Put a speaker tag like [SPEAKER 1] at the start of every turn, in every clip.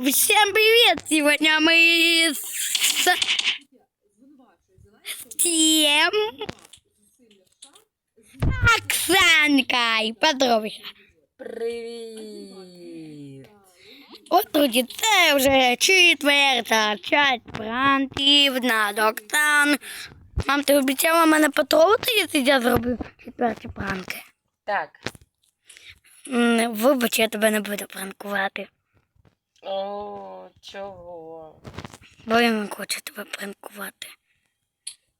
[SPEAKER 1] Всем привет! Сегодня мы с тем Оксанкой Подробище.
[SPEAKER 2] Привіт!
[SPEAKER 1] От друзі, це вже четверта часть пранків на Доктан. Мам, ти обіцяла мене потролити, якщо я зроблю четверті пранки?
[SPEAKER 2] Так.
[SPEAKER 1] М, Вибач, я тебе не буду пранкувати.
[SPEAKER 2] О, чого?
[SPEAKER 1] Бо я не хочу тебе пранкувати.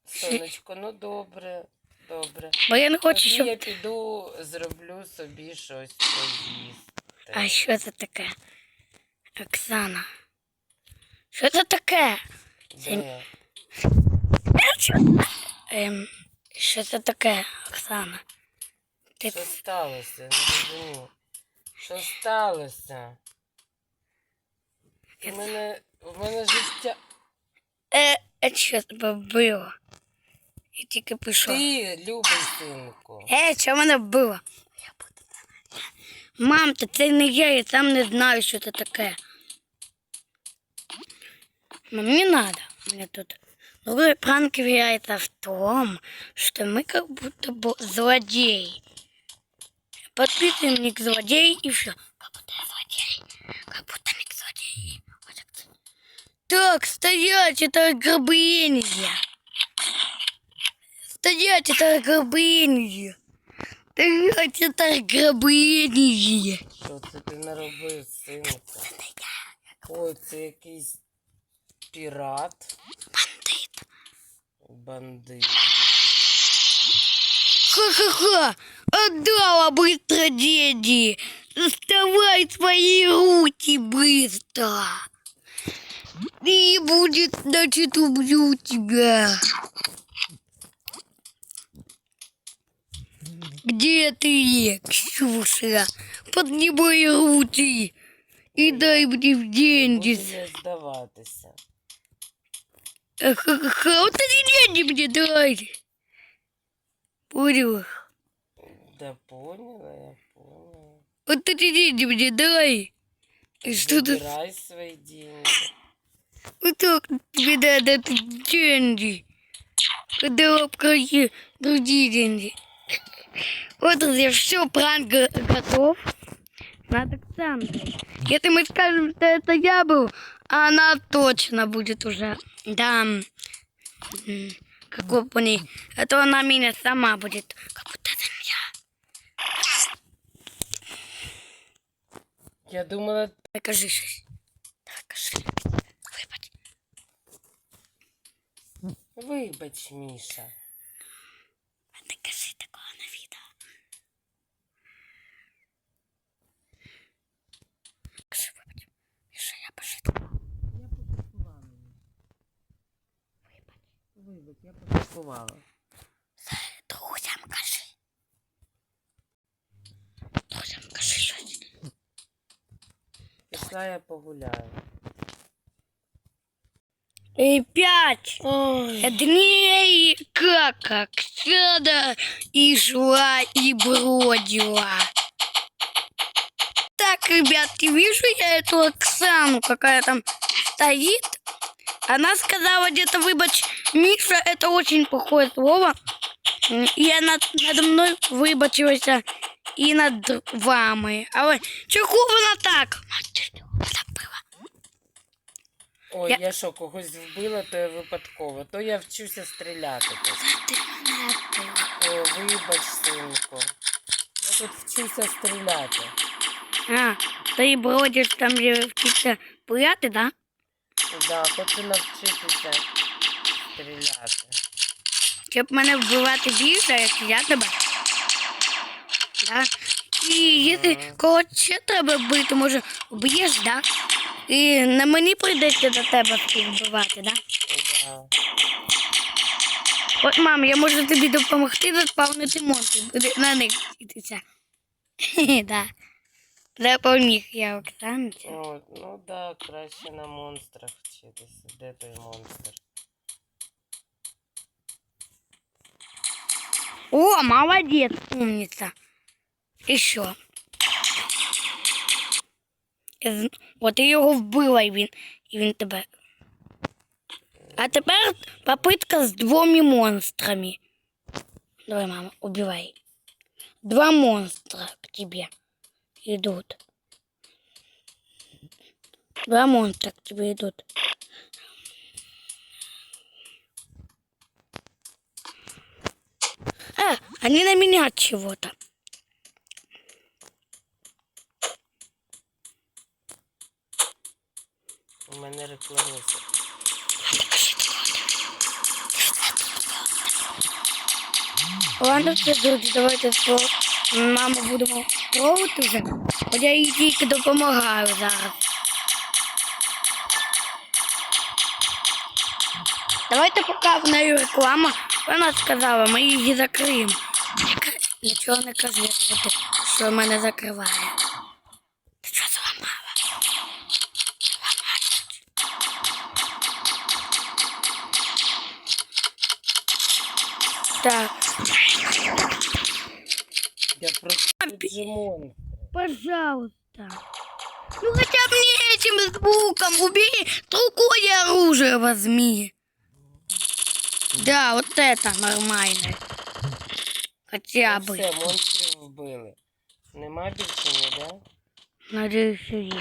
[SPEAKER 2] Сонечко, ну добре, добре.
[SPEAKER 1] Бо я не хочу,
[SPEAKER 2] Тоді
[SPEAKER 1] щоб.
[SPEAKER 2] я піду, зроблю собі щось поїсти.
[SPEAKER 1] А що це таке? Оксана. Що це таке?
[SPEAKER 2] Де?
[SPEAKER 1] Ем, що це таке, Оксана? Ти
[SPEAKER 2] Що сталося? Не розумію. Що сталося? У мене, у мене життя.
[SPEAKER 1] е, е, що тебе вбило? Я тільки пішов.
[SPEAKER 2] Ти, любий синку.
[SPEAKER 1] Е, що мене вбило? Мам, та це не я, я сам не знаю, що це таке. Мам, не надо мне тут. Другой пранк является в том, что мы как будто бы злодеи. Подписываем ник злодей и все. Как будто я злодей. Как будто ник злодей. Вот так. Так, стоять, это ограбление. Стоять, это ограбление. Стоять, это ограбление.
[SPEAKER 2] Що це ти наробив, синку? Ой, це якийсь пірат.
[SPEAKER 1] Бандит.
[SPEAKER 2] Бандит.
[SPEAKER 1] Ха-ха-ха! Отдала быстро деньги! Доставай свои руки быстро! И будет, значит, убью тебя! Где ты, Ксюша? Поднимай руки и дай мне деньги.
[SPEAKER 2] Здаватися.
[SPEAKER 1] Ха-ха-ха, вот эти деньги мне дай! Понял?
[SPEAKER 2] Да поняла, я поняла.
[SPEAKER 1] Вот эти деньги мне дай. И что ты...
[SPEAKER 2] Свои деньги.
[SPEAKER 1] Вот так тебе надо эти деньги. Когда обкажи другие деньги. Вот уже все, пранк го- готов. Надо Оксанкой. Если мы скажем, что это я был, она точно будет уже. Да. Как вы поняли. А то она меня сама будет. Как будто это я.
[SPEAKER 2] Я думала,
[SPEAKER 1] Давай кажи вибач,
[SPEAKER 2] Міша.
[SPEAKER 1] А ти кажи такого на відео. Кажи, вибач. Що я пошутку?
[SPEAKER 2] Я пошуткувала.
[SPEAKER 1] Вибач.
[SPEAKER 2] Вибач, я пошуткувала.
[SPEAKER 1] Друзям кажи. Друзям кажи щось.
[SPEAKER 2] Пішла я погуляю.
[SPEAKER 1] И пять
[SPEAKER 2] Ой.
[SPEAKER 1] дней, как Оксана и шла и бродила. Так, ребятки, вижу я эту Оксану, какая там стоит. Она сказала где-то, выбач, Миша, это очень плохое слово. И она надо мной вибачилась и над вами. Але чого вона так?
[SPEAKER 2] Ой,
[SPEAKER 1] Я-
[SPEAKER 2] я що, когось вбила, то я випадково. То я вчуся стріляти. О, вибач, синку. Я тут вчуся стріляти.
[SPEAKER 1] А, ти бродиш там, де вчиться пуляти, да?
[SPEAKER 2] Да, хочу навчитися стріляти.
[SPEAKER 1] Щоб мене вбивати більше, як я тебе. Да? І якщо когось ще треба бити, може вб'єш, да? І на мені прийдеться до тебе вбивати, да?
[SPEAKER 2] Да.
[SPEAKER 1] От, мам, я можу тобі допомогти заспавнити монстрів, на них вчитися. да. Допоміг я Оксанці.
[SPEAKER 2] О, ну да, краще на монстрах вчитися. Де той монстр?
[SPEAKER 1] О, молодец, умница. Еще. З- От ти його вбила, і він, і він тебе. А тепер попитка з двома монстрами. Давай, мама, убивай. Два монстра к тебе идут. Два монстра к тебе идут. А, они на меня чего-то.
[SPEAKER 2] У мене рекларується.
[SPEAKER 1] Ладно, все, друзі, давайте то маму будемо пробувати вже. Бо я їй тільки допомагаю зараз. Давайте поки в неї реклама. Вона сказала, ми її закриємо. Нічого не ти, що мене закриває. Ти що зламала? Так.
[SPEAKER 2] Я просто тут же монстр.
[SPEAKER 1] Пожалуйста. Ну хотя бы не этим звуком убери, другое оружие возьми. Да, вот это нормально. Хотя бы.
[SPEAKER 2] Все, монстрів вбили. Нема більше ніде?
[SPEAKER 1] Надеюсь, что есть.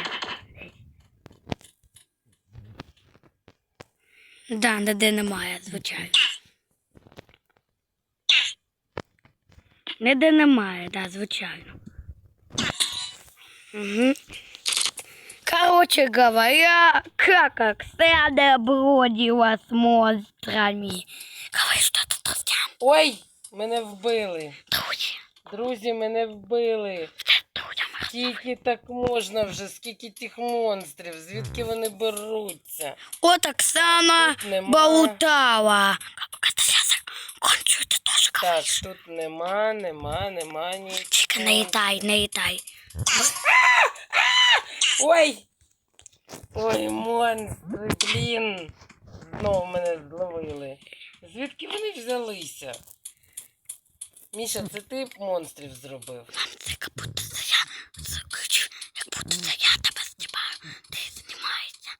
[SPEAKER 1] Да, ніде немає, звичайно. Ніде немає, да, звичайно. Угу. Короче говоря, как Оксана бродила с монстрами. Говори что-то, друзьям.
[SPEAKER 2] Ой! Мене вбили.
[SPEAKER 1] Друзі,
[SPEAKER 2] Друзі, мене вбили. Скільки так можна вже, скільки тих монстрів, звідки вони беруться?
[SPEAKER 1] От Оксана болтала. Это я закончу, ты тоже
[SPEAKER 2] Так, тут нема, нема, нема ні.
[SPEAKER 1] Тільки не їдай, не їдай.
[SPEAKER 2] Ой! Ой, монстри, блін. Знову мене зловили. Звідки вони взялися? Міша, це ти монстрів зробив?
[SPEAKER 1] Мам, це як будто це я закричу, як будто це я тебе знімаю. Ти знімаєшся.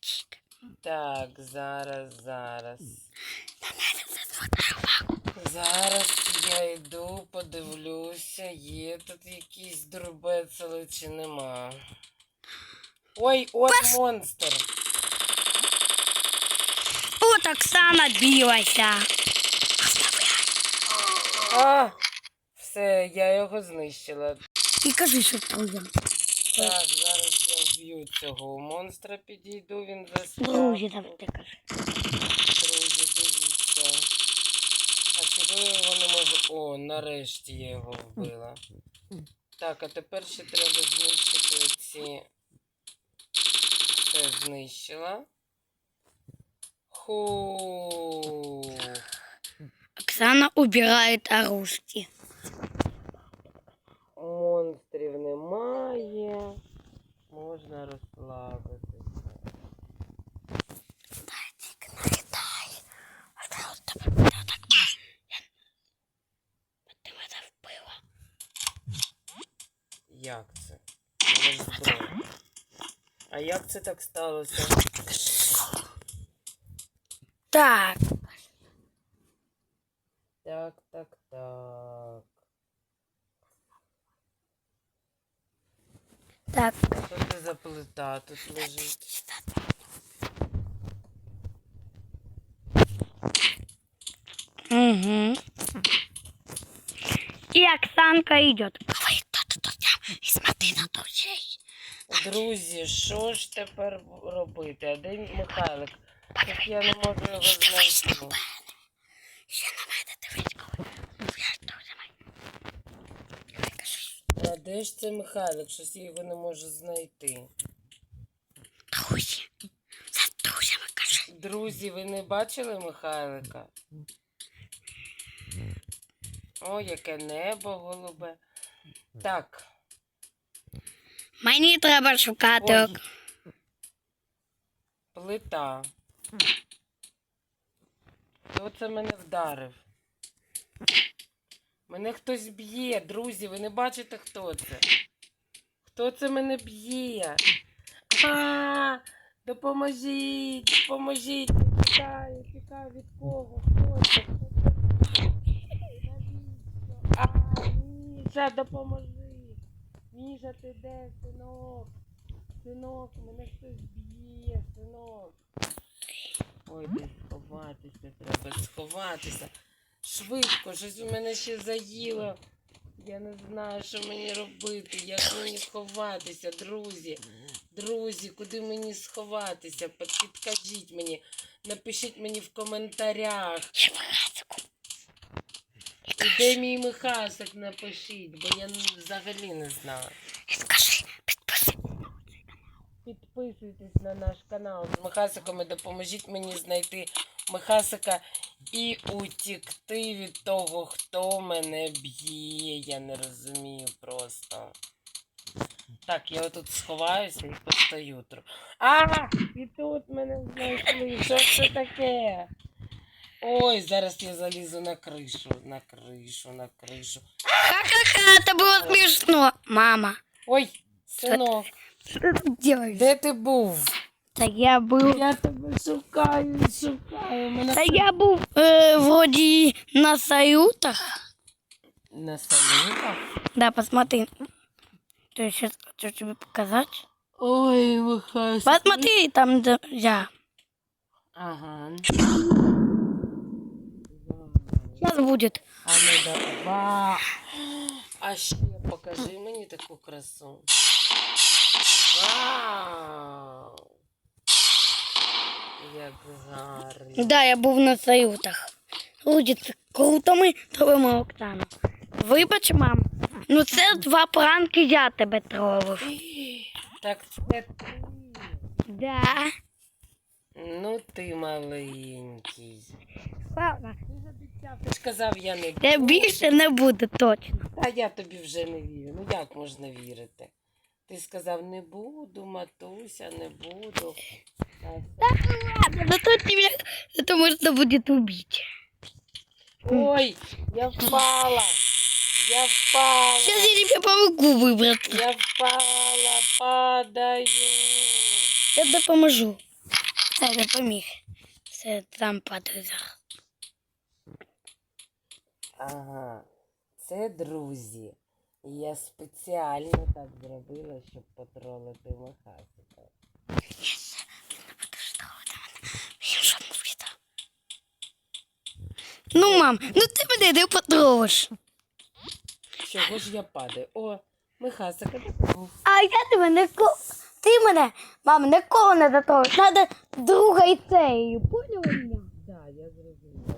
[SPEAKER 1] Тільки.
[SPEAKER 2] Так, зараз, зараз.
[SPEAKER 1] На мене.
[SPEAKER 2] Зараз я йду, подивлюся, є тут якийсь дробецели чи нема. Ой, от монстр.
[SPEAKER 1] От Оксана білася.
[SPEAKER 2] А! Все, я його знищила.
[SPEAKER 1] І кажи, що друзям.
[SPEAKER 2] Так, зараз я вб'ю цього монстра, підійду, він застряг.
[SPEAKER 1] Друзі, давай ти кажи.
[SPEAKER 2] Я його не можу. О, нарешті я його вбила. Так, а тепер ще треба знищити ці. Все знищила. Ху.
[SPEAKER 1] Оксана убирає оружки.
[SPEAKER 2] Монстрів немає. Можна розслабитися.
[SPEAKER 1] Дай тільки
[SPEAKER 2] Як це? А як це так сталося?
[SPEAKER 1] Так,
[SPEAKER 2] Так, так, так.
[SPEAKER 1] так.
[SPEAKER 2] Що це за плита тут лежить?
[SPEAKER 1] Угу. И Оксанка идет. И смотри.
[SPEAKER 2] Друзі, що ж тепер робити? А де Михайлик? Як я не можу його знайти.
[SPEAKER 1] Ще на мене дивись, коли.
[SPEAKER 2] А де ж це Михайлик? Щось я його не можу знайти.
[SPEAKER 1] Друзі. За друзями кажи.
[SPEAKER 2] Друзі, ви не бачили Михайлика? О, яке небо голубе. Так.
[SPEAKER 1] Мені треба шукати.
[SPEAKER 2] Ой. Плита. Хто це мене вдарив? Мене хтось б'є, друзі, ви не бачите, хто це? Хто це мене б'є? А, допоможіть, допоможіть. Тікаю, тікаю від кого? Хто це? Хто це? Навіщо? А, Міша, ти де, синок? Синок, мене хтось б'є, синок. Ой, десь сховатися треба, сховатися. Швидко, щось у мене ще заїло. Я не знаю, що мені робити, як мені сховатися, друзі. Друзі, куди мені сховатися? Під- Підкажіть мені, напишіть мені в коментарях.
[SPEAKER 1] Я
[SPEAKER 2] І де мій михасик напишіть, бо я взагалі не знаю.
[SPEAKER 1] Підписуй.
[SPEAKER 2] Підписуйтесь на наш канал з Михасиком і допоможіть мені знайти Михасика і утікти від того, хто мене б'є. Я не розумію просто. Так, я отут сховаюся і постою. тро- А! І тут мене знайшли. Що це таке? Ой, зараз я залізу на кришу, на кришу, на кришу.
[SPEAKER 1] Ха-ха-ха, это было смешно. Мама,
[SPEAKER 2] Ой, синок,
[SPEAKER 1] что ты делаешь?
[SPEAKER 2] де ти був?
[SPEAKER 1] Да я был...
[SPEAKER 2] Я тебе шукаю шукаю. Мене
[SPEAKER 1] Да я был э, вроде на салютах.
[SPEAKER 2] на салютах.
[SPEAKER 1] Да, посмотри. То есть сейчас хочу тебе показать.
[SPEAKER 2] Ой, вихай.
[SPEAKER 1] Посмотри, там да, я.
[SPEAKER 2] Ага.
[SPEAKER 1] Сейчас будет.
[SPEAKER 2] А ну давай. А ще покажи мені таку красу. Вау! Як гарно.
[SPEAKER 1] Да, я був на салютах. Будет круто ми тровимо Оксану. Вибач, мам. Ну це два пранки я тебе тролив.
[SPEAKER 2] Так це ти.
[SPEAKER 1] Да.
[SPEAKER 2] Ну ти маленький.
[SPEAKER 1] Ладно.
[SPEAKER 2] Ти ж казав, я не
[SPEAKER 1] Я
[SPEAKER 2] буду.
[SPEAKER 1] більше не буде точно.
[SPEAKER 2] Та я тобі вже не вірю. Ну як можна вірити? Ти сказав, не буду, матуся, не буду. А
[SPEAKER 1] Ладно, зато тебе это можно будет убить.
[SPEAKER 2] Ой, я впала. Я впала.
[SPEAKER 1] Сейчас я тебе помогу выбраться.
[SPEAKER 2] Я впала, падаю.
[SPEAKER 1] Я допоможу. Все, допоміг. Все, там зараз.
[SPEAKER 2] Ага, це друзі. Я спеціально так зробила, щоб потролити
[SPEAKER 1] вийде. Ну, мам, ну ти мене не потрогаш.
[SPEAKER 2] Чого ж я падаю? О, Михасика був.
[SPEAKER 1] А я тебе не ко... Ти мене, мам, ніколи не затрогаш. Надо друга і цею. Поняла мене?
[SPEAKER 2] Так, я зрозуміла.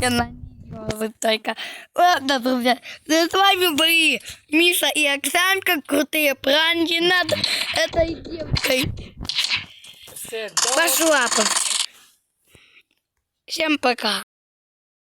[SPEAKER 1] Я на нее только. Ладно, друзья, с вами были Миша и Оксанка. Крутые пранки над этой девкой.
[SPEAKER 2] Все, добре.
[SPEAKER 1] Пошла. Всем пока.